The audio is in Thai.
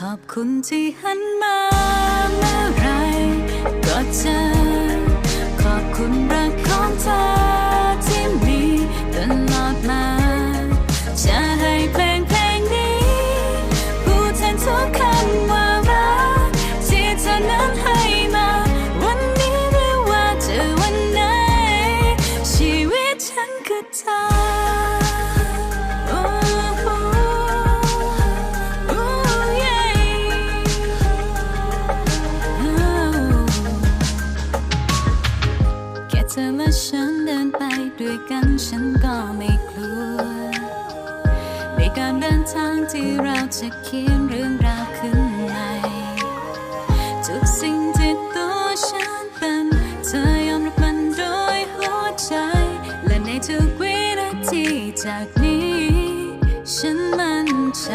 ขอบคุณที่หันมาเมื่อไรก็เจอขอบคุณรักของเธอที่มีตลอดมาจะให้เพลงเพลงนี้พูดแทนทุกคำว่ารักที่เธอนั้นให้มา วันนี้หรือว่าจะวันไหน ชีวิตฉันคือเธอ ธอและฉันเดินไปด้วยกันฉันก็ไม่กลัว ในการเดินทางที่เราจะเขียนเรื่องราวขึ้นใหม่ทุกสิ่งที่ตัวฉันเป็นเธอยอมรับมันโดยหัวใจ และในทุกวินาทีจากนี้ ฉันมั่นใจ